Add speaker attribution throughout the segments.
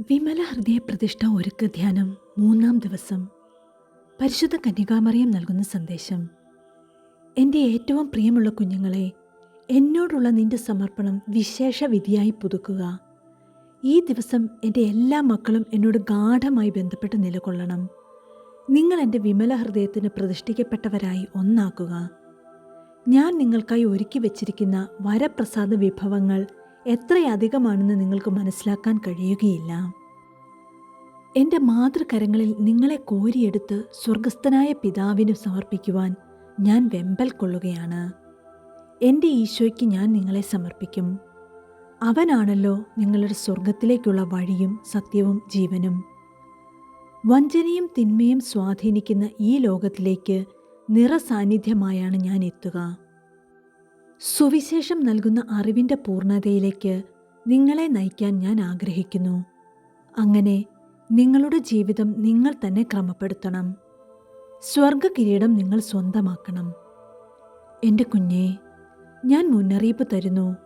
Speaker 1: വിമല ഹൃദയപ്രതിഷ്ഠ ഒരുക്ക ധ്യാനം മൂന്നാം ദിവസം. പരിശുദ്ധ കന്യകാമറിയം നൽകുന്ന സന്ദേശം. എന്റെ ഏറ്റവും പ്രിയമുള്ള കുഞ്ഞുങ്ങളെ എന്നോടുള്ള നിന്റെ സമർപ്പണം വിശേഷ വിധിയായി പുതുക്കുക. ഈ ദിവസം എന്റെ എല്ലാ മക്കളും എന്നോട് ഗാഠമായി ബന്ധപ്പെട്ട് നിലകൊള്ളണം. നിങ്ങൾ എന്റെ വിമല ഹൃദയത്തിന് പ്രതിഷ്ഠിക്കപ്പെട്ടവരായി ഒന്നാക്കുക. ഞാൻ നിങ്ങൾക്കായി ഒരുക്കി വച്ചിരിക്കുന്ന വരപ്രസാദ വിഭവങ്ങൾ എത്രയധികമാണെന്ന് നിങ്ങൾക്ക് മനസ്സിലാക്കാൻ കഴിയുകയില്ല. എന്റെ മാതൃകരങ്ങളിൽ നിങ്ങളെ കോരിയെടുത്ത് സ്വർഗസ്ഥനായ പിതാവിന് സമർപ്പിക്കുവാൻ ഞാൻ വെമ്പൽ കൊള്ളുകയാണ്. എന്റെ ഈശോയ്ക്ക് ഞാൻ നിങ്ങളെ സമർപ്പിക്കും. അവനാണല്ലോ നിങ്ങളുടെ സ്വർഗത്തിലേക്കുള്ള വഴിയും സത്യവും ജീവനും. വഞ്ചനയും തിന്മയും സ്വാധീനിക്കുന്ന ഈ ലോകത്തിലേക്ക് നിറസാന്നിധ്യമായാണ് ഞാൻ എത്തുക. സുവിശേഷം നൽകുന്ന അറിവിന്റെ പൂർണതയിലേക്ക് നിങ്ങളെ നയിക്കാൻ ഞാൻ ആഗ്രഹിക്കുന്നു. അങ്ങനെ നിങ്ങളുടെ ജീവിതം നിങ്ങൾ തന്നെ ക്രമപ്പെടുത്തണം. സ്വർഗ കിരീടം നിങ്ങൾ സ്വന്തമാക്കണം. എന്റെ കുഞ്ഞേ ഞാൻ മുന്നറിയിപ്പ് തരുന്നു.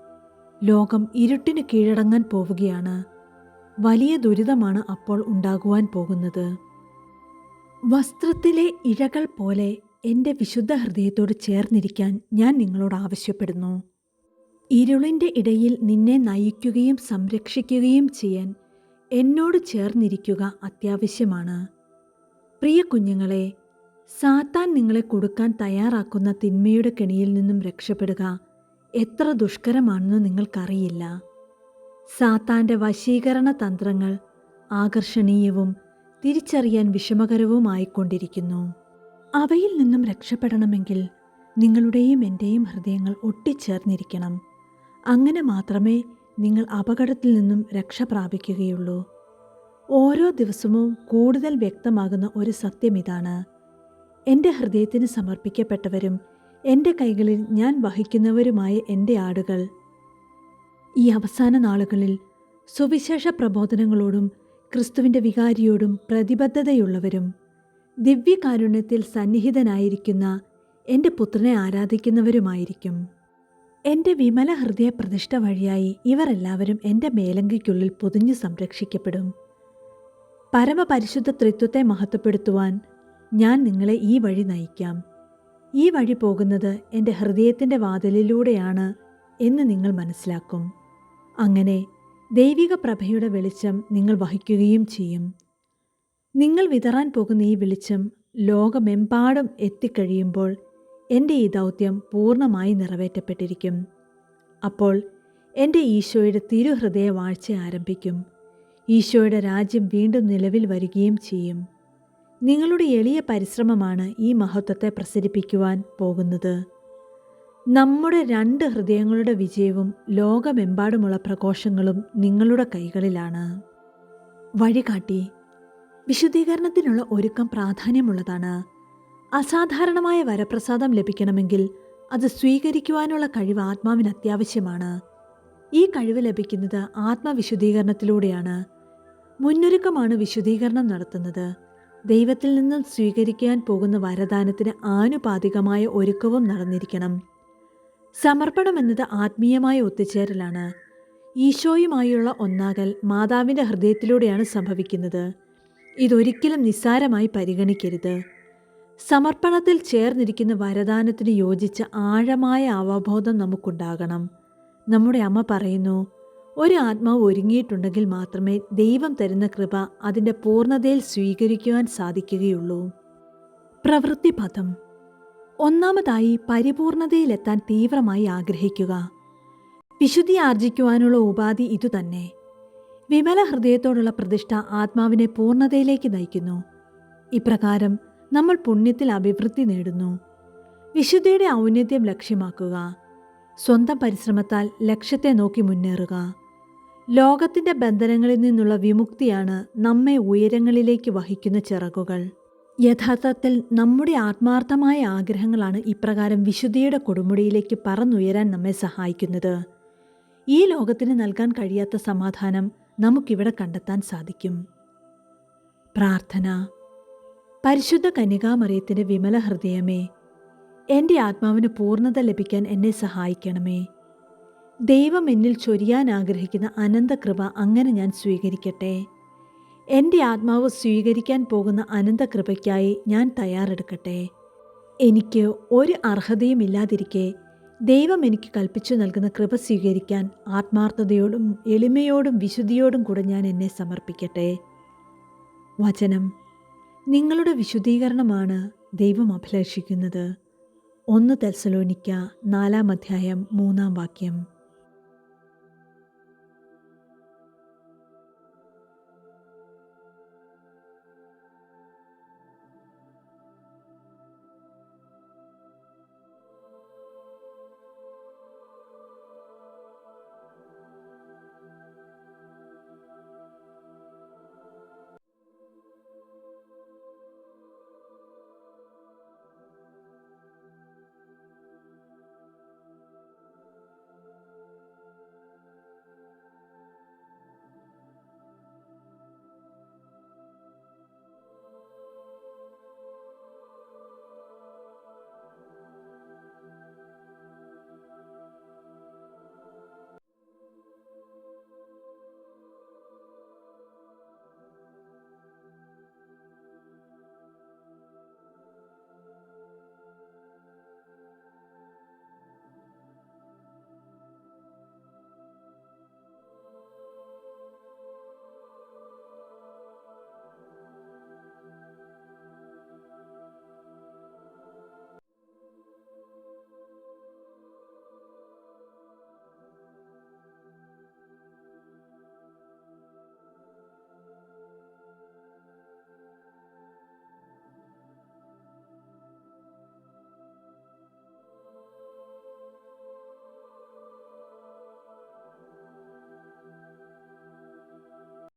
Speaker 1: ലോകം ഇരുട്ടിന് കീഴടങ്ങാൻ പോവുകയാണ്. വലിയ ദുരിതമാണ് അപ്പോൾ ഉണ്ടാകുവാൻ പോകുന്നത്. വസ്ത്രത്തിലെ ഇഴകൾ പോലെ എന്റെ വിശുദ്ധ ഹൃദയത്തോട് ചേർന്നിരിക്കാൻ ഞാൻ നിങ്ങളോട് ആവശ്യപ്പെടുന്നു. ഇരുളിന്റെ ഇടയിൽ നിന്നെ നയിക്കുകയും സംരക്ഷിക്കുകയും ചെയ്യാൻ എന്നോട് ചേർന്നിരിക്കുക അത്യാവശ്യമാണ്. പ്രിയ കുഞ്ഞുങ്ങളെ സാത്താൻ നിങ്ങളെ കൊടുക്കാൻ തയ്യാറാക്കുന്ന തിന്മയുടെ കെണിയിൽ നിന്നും രക്ഷപ്പെടുക എത്ര ദുഷ്കരമാണെന്ന് നിങ്ങൾക്കറിയില്ല. സാത്താന്റെ വശീകരണ തന്ത്രങ്ങൾ ആകർഷണീയവും തിരിച്ചറിയാൻ വിഷമകരവുമായിക്കൊണ്ടിരിക്കുന്നു. അവയിൽ നിന്നും രക്ഷപ്പെടണമെങ്കിൽ നിങ്ങളുടെയും എന്റെയും ഹൃദയങ്ങൾ ഒട്ടിച്ചേർന്നിരിക്കണം. അങ്ങനെ മാത്രമേ നിങ്ങൾ അപകടത്തിൽ നിന്നും രക്ഷ പ്രാപിക്കുകയുള്ളൂ. ഓരോ ദിവസവും കൂടുതൽ വ്യക്തമാകുന്ന ഒരു സത്യം ഇതാണ്. എന്റെ ഹൃദയത്തിന് സമർപ്പിക്കപ്പെട്ടവരും എന്റെ കൈകളിൽ ഞാൻ വഹിക്കുന്നവരുമായ എന്റെ ആടുകൾ. ഈ അവസാന നാളുകളിൽ സുവിശേഷ പ്രബോധനങ്ങളോടും ക്രിസ്തുവിന്റെ വികാരിയോടും പ്രതിബദ്ധതയുള്ളവരും ദിവ്യകാരുണ്യത്തിൽ സന്നിഹിതനായിരിക്കുന്ന എന്റെ പുത്രനെ ആരാധിക്കുന്നവരുമായിരിക്കും. എന്റെ വിമല ഹൃദയ പ്രതിഷ്ഠ വഴിയായി ഇവരെല്ലാവരും എന്റെ മേലങ്കിക്കുള്ളിൽ പൊതിഞ്ഞു സംരക്ഷിക്കപ്പെടും. പരമപരിശുദ്ധ ത്രിത്വത്തെ മഹത്വപ്പെടുത്തുവാൻ ഞാൻ നിങ്ങളെ ഈ വഴി നയിക്കാം. ഈ വഴി പോകുന്നത് എന്റെ ഹൃദയത്തിന്റെ വാതിലിലൂടെയാണ് എന്ന് നിങ്ങൾ മനസ്സിലാക്കും. അങ്ങനെ ദൈവിക പ്രഭയുടെ വെളിച്ചം നിങ്ങൾ വഹിക്കുകയും ചെയ്യും. നിങ്ങൾ വിതറാൻ പോകുന്ന ഈ വെളിച്ചം ലോകമെമ്പാടും എത്തിക്കഴിയുമ്പോൾ എന്റെ ഈ ദൗത്യം പൂർണമായി നിറവേറ്റപ്പെട്ടിരിക്കും. അപ്പോൾ എന്റെ ഈശോയുടെ തിരുഹൃദയ വാഴ്ച ആരംഭിക്കും. ഈശോയുടെ രാജ്യം വീണ്ടും നിലവിൽ വരികയും ചെയ്യും. നിങ്ങളുടെ എളിയ പരിശ്രമമാണ് ഈ മഹത്വത്തെ പ്രസരിപ്പിക്കുവാൻ പോകുന്നത്. നമ്മുടെ രണ്ട് ഹൃദയങ്ങളുടെ വിജയവും ലോകമെമ്പാടുമുള്ള പ്രഘോഷങ്ങളും നിങ്ങളുടെ കൈകളിലാണ്. വഴികാട്ടി വിശുദ്ധീകരണത്തിനുള്ള ഒരുക്കം പ്രാധാന്യമുള്ളതാണ്. അസാധാരണമായ വരപ്രസാദം ലഭിക്കണമെങ്കിൽ അത് സ്വീകരിക്കുവാനുള്ള കഴിവ് ആത്മാവിന് അത്യാവശ്യമാണ്. ഈ കഴിവ് ലഭിക്കുന്നത് ആത്മവിശുദ്ധീകരണത്തിലൂടെയാണ്. മുന്നൊരുക്കമാണ് വിശുദ്ധീകരണം നടത്തുന്നത്. ദൈവത്തിൽ നിന്നും സ്വീകരിക്കാൻ പോകുന്ന വരദാനത്തിന് ആനുപാതികമായ ഒരുക്കവും നടന്നിരിക്കണം. സമർപ്പണം എന്നത് ആത്മീയമായ ഒത്തുചേരലാണ്. ഈശോയുമായുള്ള ഒന്നാകൽ മാതാവിന്റെ ഹൃദയത്തിലൂടെയാണ് സംഭവിക്കുന്നത്. ഇതൊരിക്കലും നിസ്സാരമായി പരിഗണിക്കരുത്. സമർപ്പണത്തിൽ ചേർന്നിരിക്കുന്ന വരദാനത്തിന് യോജിച്ച ആഴമായ അവബോധം നമുക്കുണ്ടാകണം. നമ്മുടെ അമ്മ പറയുന്നു ഒരു ആത്മാവ് ഒരുങ്ങിയിട്ടുണ്ടെങ്കിൽ മാത്രമേ ദൈവം തരുന്ന കൃപ അതിന്റെ പൂർണതയിൽ സ്വീകരിക്കുവാൻ സാധിക്കുകയുള്ളൂ. പ്രവൃത്തി പദം ഒന്നാമതായി പരിപൂർണതയിലെത്താൻ തീവ്രമായി ആഗ്രഹിക്കുക. വിശുദ്ധി ആർജിക്കുവാനുള്ള ഉപാധി ഇതുതന്നെ. വിമല ഹൃദയത്തോടുള്ള പ്രതിഷ്ഠ ആത്മാവിനെ പൂർണതയിലേക്ക് നയിക്കുന്നു. ഇപ്രകാരം നമ്മൾ പുണ്യത്തിൽ അഭിവൃദ്ധി നേടുന്നു. വിശുദ്ധിയുടെ ഔന്നത്യം ലക്ഷ്യമാക്കുക. സ്വന്തം പരിശ്രമത്താൽ ലക്ഷ്യത്തെ നോക്കി മുന്നേറുക. ലോകത്തിന്റെ ബന്ധനങ്ങളിൽ നിന്നുള്ള വിമുക്തിയാണ് നമ്മെ ഉയരങ്ങളിലേക്ക് വഹിക്കുന്ന ചിറകുകൾ. യഥാർത്ഥത്തിൽ നമ്മുടെ ആത്മാർത്ഥമായ ആഗ്രഹങ്ങളാണ് ഇപ്രകാരം വിശുദ്ധിയുടെ കൊടുമുടിയിലേക്ക് പറന്നുയരാൻ നമ്മെ സഹായിക്കുന്നത്. ഈ ലോകത്തിന് നൽകാൻ കഴിയാത്ത സമാധാനം നമുക്കിവിടെ കണ്ടെത്താൻ സാധിക്കും. പ്രാർത്ഥന. പരിശുദ്ധ കന്യകാമറിയത്തിന്റെ വിമല ഹൃദയമേ എന്റെ ആത്മാവിന് പൂർണത ലഭിക്കാൻ എന്നെ സഹായിക്കണമേ. ദൈവം എന്നിൽ ചൊരിയാൻ ആഗ്രഹിക്കുന്ന അനന്തകൃപ അങ്ങനെ ഞാൻ സ്വീകരിക്കട്ടെ. എന്റെ ആത്മാവ് സ്വീകരിക്കാൻ പോകുന്ന അനന്തകൃപയ്ക്കായി ഞാൻ തയ്യാറെടുക്കട്ടെ. എനിക്ക് ഒരു അർഹതയും ഇല്ലാതിരിക്കെ ദൈവം എനിക്ക് കൽപ്പിച്ചു നൽകുന്ന കൃപ സ്വീകരിക്കാൻ ആത്മാർത്ഥതയോടും എളിമയോടും വിശുദ്ധിയോടും കൂടെ ഞാൻ എന്നെ സമർപ്പിക്കട്ടെ. വചനം. നിങ്ങളുടെ വിശുദ്ധീകരണമാണ് ദൈവം അഭിലാഷിക്കുന്നത്. ഒന്ന് തെൽസലോനിക്ക നാലാം അധ്യായം മൂന്നാം വാക്യം.